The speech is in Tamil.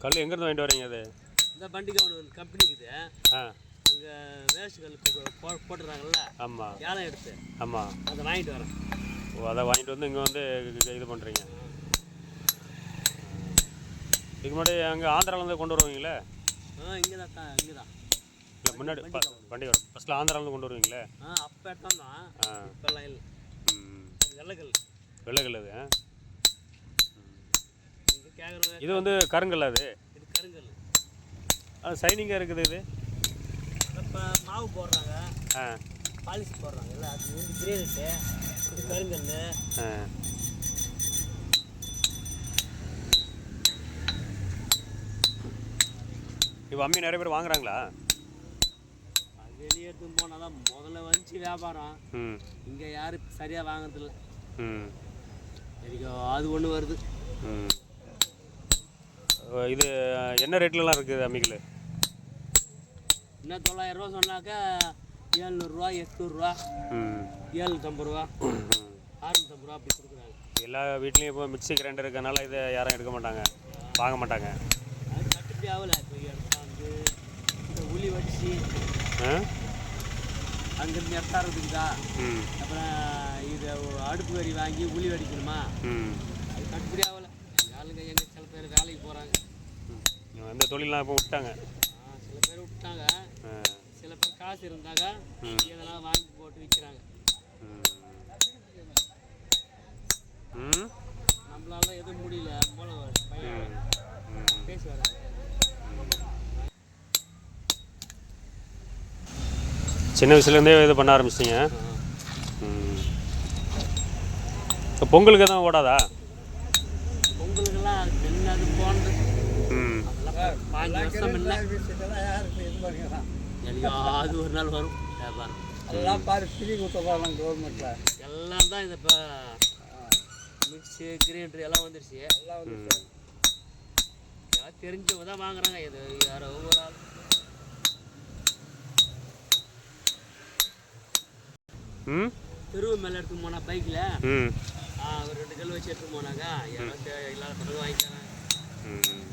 கல் எங்கேருந்து வாங்கிட்டு வரீங்க அது? இந்த பண்டிகை ஒன்று கம்பெனி இருக்குது. ஆ. அங்கே வேஸ்ட் கல் போ- போட்டுறாங்கல்ல? ஆமாம் ஏலம் எடுத்து. ஆமாம் அதை வாங்கிட்டு வரேன். ஓ அதை வாங்கிட்டு வந்து இங்கே வந்து இது- பண்ணுறீங்க இதுக்கு முன்னாடி அங்கே ஆந்திராவிலேருந்து கொண்டு வருவீங்களே? ஆ இங்கே தான் இங்கே தான் இல்லை முன்னாடி பண்டிகை வரும் ஃபஸ்ட்டில் ஆந்திராவிலேருந்து கொண்டு வருவீங்களே? ஆ அப்போ தான் இப்போல்லாம் இல்லை. ம். அது வெள்ளைக்கல். வெள்ளைக்கல் அது இது வந்து கருங்கல் அது. இது கருங்கல். அது சைனிங்காக இருக்குது இது. இப்போ மாவு போடுறாங்க. ஆ. பாலிஷ் போடுறாங்கல்ல அது வந்து கிரேனட்டு இது கருங்கல். ஆ. இப்போ அம்மி நிறைய பேர் வாங்குறாங்களா? வெளியே எடுத்துன்னு போனால் தான் முதல்ல வந்துச்சு வியாபாரம். ம். இங்கே யாரும் சரியாக வாங்குறதில்ல. ம். அது ஒன்று வருது. ம். இது என்ன ரேட்லலாம் இருக்குது அம்மிக்கல்? இன்னும் தொள்ளாயிரம் ரூபா சொன்னாக்கா ஏழ்நூறுரூவா எட்நூறுரூவா ஏழ்நூற்றம்பது ரூபா ம். அறுநூற்றம்பது ரூபா அப்படி கொடுக்குறாங்க. எல்லா வீட்லேயும் இப்போ மிக்ஸி கிரைண்டர் இருக்கனால இதை யாரும் எடுக்க மாட்டாங்க. வாங்க மாட்டாங்க. அது கட்டுப்படி ஆகலை. இப்போ எடுத்தாந்து உளி வடிச்சு அங்கேருந்து எடுத்தாருக்குதா ம். அப்புறம் இதை அடுப்பு வரி வாங்கி உளி வடிக்கணுமா? அது கட்டுப்படி ம். இந்த தொழிலாம் இப்போ விட்டாங்க. சில பேர் விட்டாங்க. சில பேர் காசு இருந்தாக்கா ம். இதெல்லாம் வாங்கி போட்டு விற்கிறாங்க நம்மளால எதுவும் முடியல. போல பையன் ம். பேசி வராங்க சின்ன வயசுலேருந்தே இது பண்ண ஆரம்பிச்சிட்டிங்க? பொங்கலுக்கு எதுவும் ஓடாதா? உங்களுக்கெல்லாம் என்னது போனது ம் அதெல்லாம் பாஞ்சு வருஷம் இல்லை அது ஒரு நாள் வரும். வியாபாரம். எல்லாம் பாரு ஃப்ரீ கொடுத்துருப்பாங்க கவர்மெண்ட்டில் எல்லாம் தான் இந்த இப்போ மிக்ஸி கிரைண்டர் எல்லாம் வந்துருச்சு. எல்லாம் வந்து ம். எல்லாம் தெரிஞ்சவங்க தான் வாங்குறாங்க. இது யாரோ ஒரு ஆள் ம்? தெருவு மேலே எடுத்து போனால் பைக்கில் ம். ஒரு ரெண்டு கல் வச்சு எடுத்து போனாக்கா யாராவது இல்லாத பிறகு வாங்கிக்கிறாங்க ம்.